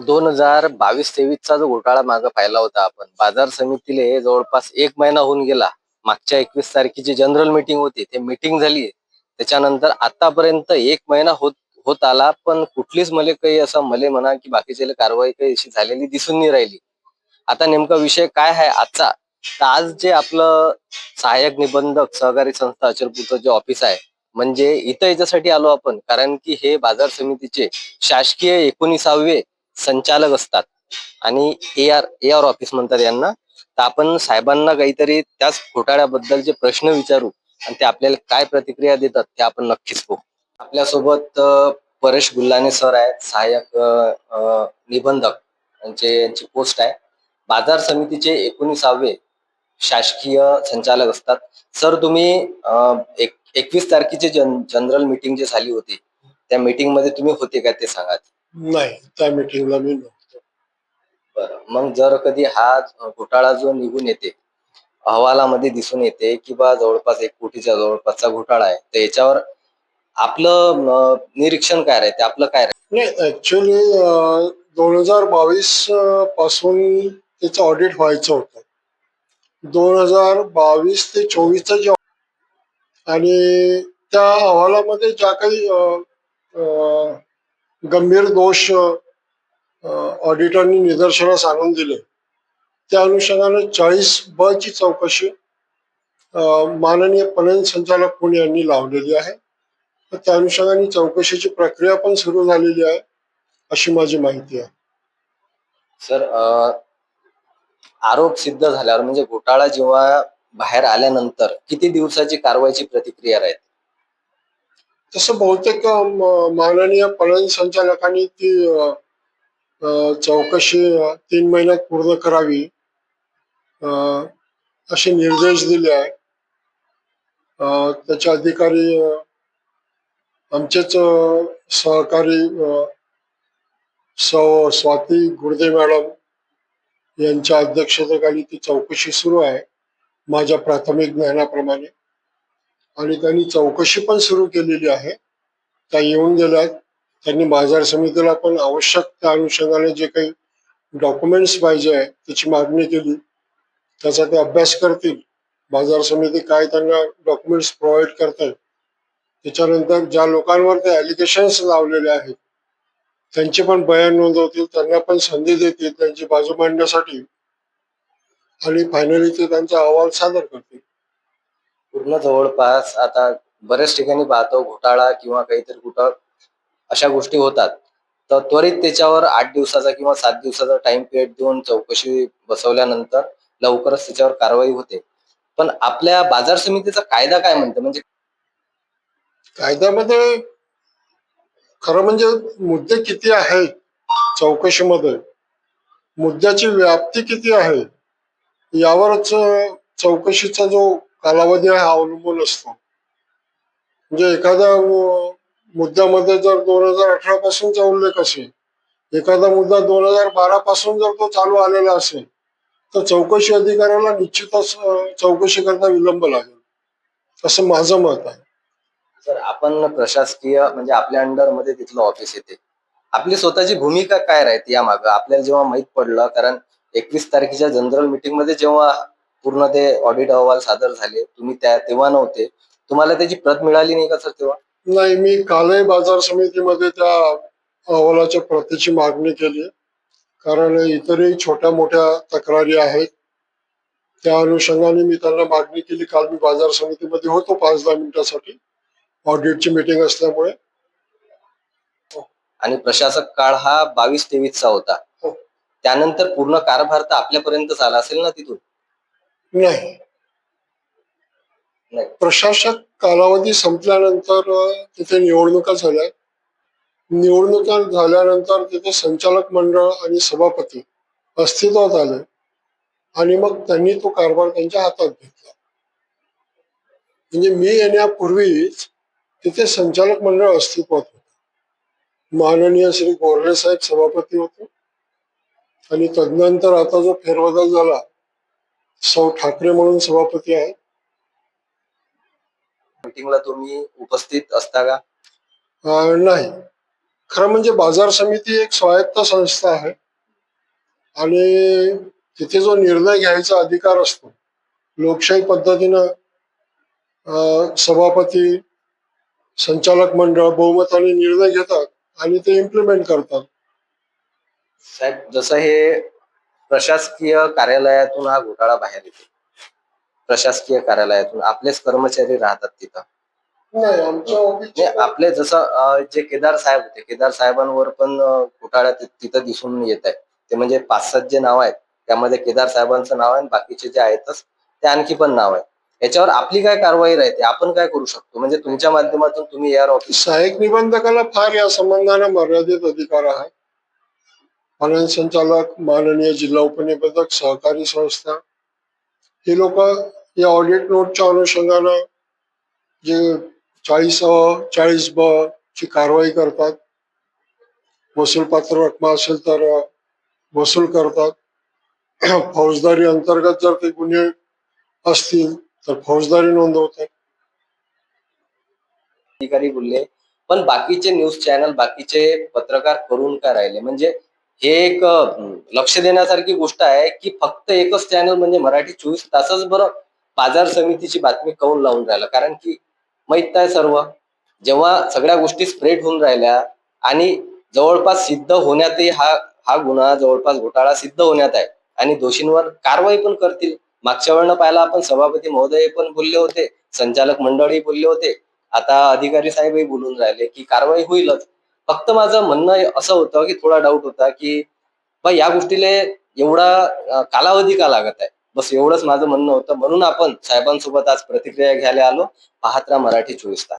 दोन हजार बावीस तेवीसचा जो घोटाळा मागे पाहिला होता आपण बाजार समितीले जवळपास एक महिना होऊन गेला. मागच्या एकवीस तारखेची जनरल मीटिंग होती ते मीटिंग झाली त्याच्यानंतर आतापर्यंत एक महिना होत होत आला पण कुठलीच मले काही असं मले म्हणा की बाकीच्या कारवाई काही अशी झालेली दिसून नाही राहिली. आता नेमका विषय काय आहे आजचा? तर आज जे आपलं सहाय्यक निबंधक सहकारी संस्था अचलपूरचं जे ऑफिस आहे म्हणजे इथं याच्यासाठी आलो आपण कारण की हे बाजार समितीचे शासकीय एकोणीसावे संचालक असतात. आणि A R A R office म्हणतात यांना. तर आपण साहेबांना काहीतरी त्याच घोटाळ्याबद्दलचे प्रश्न विचारू आणि ते आपल्याला काय प्रतिक्रिया देतात ते आपण नक्कीच बघू. आपल्यासोबत परेश गुल्लाने सर आहेत सहाय्यक निबंधक यांचे यांची पोस्ट आहे. बाजार समितीचे एकोणीसावे शासकीय संचालक असतात. सर तुम्ही एक एकवीस तारखेची जन जनरल मीटिंग जी झाली होती त्या मीटिंगमध्ये तुम्ही होते का ते सांगा नाही त्या मीटिंगला मी नव्हतो. बरं मग जर कधी हा घोटाळा जो निघून येते अहवालामध्ये दिसून येते की बा जवळपास एक कोटीच्या जवळपासचा घोटाळा आहे तर याच्यावर आपलं अं, निरीक्षण काय राहते? आपलं काय राहते? नाही ऍक्च्युली दोन हजार बावीसपासून त्याचं ऑडिट व्हायचं होतं. दोन हजार बावीस ते चोवीसचं जे आणि त्या अहवालामध्ये ज्या काही अं, अं, गंभीर दोष ऑडिटरनी निदर्शनास आणून दिले. त्या अनुषंगाने चाळीस ब ची चौकशी माननीय पणन संचालक पुणे यांनी लावलेली आहे. त्या अनुषंगाने चौकशीची प्रक्रिया पण सुरू झालेली आहे अशी माझी माहिती आहे. सर आरोप सिद्ध झाल्यावर म्हणजे घोटाळा जेव्हा बाहेर आल्यानंतर किती दिवसाची कारवाईची प्रतिक्रिया राहते? तसं बहुतेक माननीय पणन संचालकांनी ती चौकशी तीन महिन्यात पूर्ण करावी अं, असे निर्देश दिले आहे त्याचे अधिकारी आमचेच सहकारी सौ स्वाती गुर्दे मॅडम यांच्या अध्यक्षतेखाली ती चौकशी सुरू आहे माझ्या प्राथमिक ज्ञानाप्रमाणे. आणि त्यांनी चौकशी पण सुरू केलेली आहे. त्या येऊन गेल्यात त्यांनी बाजार समितीला पण आवश्यक त्या अनुषंगाने जे काही डॉक्युमेंट्स पाहिजे आहे त्याची मागणी केली. त्याचा ते अभ्यास करतील. बाजार समिती काय त्यांना डॉक्युमेंट्स प्रोव्हाइड करतात त्याच्यानंतर ज्या लोकांवर ते ॲलिगेशन्स लावलेले आहेत त्यांचे पण बयान नोंदवतील. त्यांना पण संधी देतील. त्यांची बाजू मांडण्यासाठी. आणि फायनली ते त्यांचा अहवाल सादर करतील. पूर्ण जवळपास आता बऱ्याच ठिकाणी पाहतो घोटाळा किंवा काहीतरी कुठं अशा गोष्टी होतात. तर त्वरित त्याच्यावर आठ दिवसाचा किंवा सात दिवसाचा टाइम पिरियड देऊन चौकशी बसवल्यानंतर लवकरच त्याच्यावर कारवाई होते. पण आपल्या बाजार समितीचा कायदा काय म्हणतो? म्हणजे कायद्यामध्ये खरं म्हणजे मुद्दे किती आहेत चौकशीमध्ये? मुद्द्याची व्याप्ती किती आहे? यावरच चौकशीचा जो कालावधी आहे हा अवलंबून असतो. म्हणजे एखाद्या मुद्द्यामध्ये जर दोन हजार अठरा पासूनचा उल्लेख असेल एखादा मुद्दा दोन हजार बारा पासून जर तो चालू आलेला असेल तर चौकशी अधिकाऱ्याला निश्चितच चौकशी करता विलंब लागेल. असं माझं मत आहे. सर आपण प्रशासकीय म्हणजे आपल्या अंडरमध्ये तिथलं ऑफिस येते. आपली स्वतःची भूमिका काय राहते या मागं आपल्याला जेव्हा माहीत पडलं कारण एकवीस तारखेच्या जनरल मीटिंगमध्ये जेव्हा पूर्ण ते ऑडिट अहवाल सादर झाले. तुम्ही त्या तेव्हा नव्हते. तुम्हाला त्याची प्रत मिळाली नाही का सर तेव्हा? नाही मी कालही बाजार समितीमध्ये त्या अहवालाच्या प्रतीची मागणी केली कारण इतरही छोट्या मोठ्या तक्रारी आहेत. त्या अनुषंगाने मी त्यांना मागणी केली. काल मी बाजार समितीमध्ये होतो पाच दहा मिनिटासाठी. ऑडिटची मीटिंग असल्यामुळे. आणि प्रशासक काळ हा बावीस तेवीसचा होता. हो. त्यानंतर पूर्ण कारभार तर आपल्यापर्यंत आला असेल ना तिथून? नाही. प्रशासक कालावधी संपल्यानंतर तिथे निवडणुका झाल्या. निवडणुका झाल्यानंतर तिथे संचालक मंडळ आणि सभापती अस्तित्वात आले. आणि मग त्यांनी तो कारभार त्यांच्या हातात घेतला. म्हणजे मी येण्यापूर्वीच तिथे संचालक मंडळ अस्तित्वात होतं. माननीय श्री गोरडे साहेब सभापती होते. आणि तदनंतर आता जो फेरबदल झाला सौ ठाकरे म्हणून सभापती आहेत मीटिंगला तुम्ही उपस्थित असता का? अं, नाही. खरं म्हणजे बाजार समिती एक स्वायत्त संस्था आहे. आणि तिथे जो निर्णय घ्यायचा अधिकार असतो लोकशाही पद्धतीनं अं, सभापती संचालक मंडळ बहुमताने निर्णय घेतात आणि ते इम्प्लिमेंट करतात. साहेब जसं हे प्रशासकीय कार्यालयातून हा घोटाळा बाहेर येतो. प्रशासकीय कार्यालयातून आपलेच कर्मचारी राहतात तिथं. नाही म्हणजे आपले जसं जे केदार साहेब होते केदार साहेबांवर पण घोटाळा तिथं दिसून येत आहे. ते म्हणजे पाच सात जे नाव आहेत त्यामध्ये केदार साहेबांचं नाव आहे आणि बाकीचे जे आहेतच ते आणखी पण नाव आहे याच्यावर आपली काय कारवाई राहते आपण काय करू शकतो? म्हणजे तुमच्या माध्यमातून तुम्ही ऑफिस सहाय्यक निबंधकाला फार या संबंधाने मर्यादित अधिकार आहे. पणन संचालक माननीय जिल्हा उपनिबंधक सहकारी संस्था. हे लोक या ऑडिट नोटच्या अनुषंगानं जे चाळीस अ चाळीस ब ची कारवाई करतात वसूलपात्र रक्कम असेल तर वसूल करतात. फौजदारी अंतर्गत जर ते गुन्हे असतील तर फौजदारी नोंदवतात. अधिकारी बोलले पण बाकीचे न्यूज चॅनल बाकीचे पत्रकार करून काय राहिले? म्हणजे हे एक लक्ष देण्यासारखी गोष्ट आहे की फक्त एकच चॅनल म्हणजे मराठी चोवीस तासच बरं बाजार समितीची बातमी कौन लावून राहिला. कारण की माहीत आहे सर्व. जेव्हा सगळ्या गोष्टी स्प्रेड होऊन राहिल्या आणि जवळपास सिद्ध होण्यातही हा हा गुन्हा जवळपास घोटाळा सिद्ध होण्यात आहे. आणि दोषींवर कारवाई पण करतील. मागच्या वेळेला पाहिला आपण सभापती महोदय पण बोलले होते संचालक मंडळही बोलले होते. आता अधिकारी साहेबही बोलून राहिले की कारवाई होईलच. फक्त माझं म्हणणं असं होतं की थोडा डाऊट होता की बा या गोष्टीला एवढा कालावधी का लागत आहे? बस एवढंच माझं म्हणणं होतं. म्हणून आपण साहेबांसोबत आज प्रतिक्रिया घ्यायला आलो. पाहत मराठी चोवीस तास.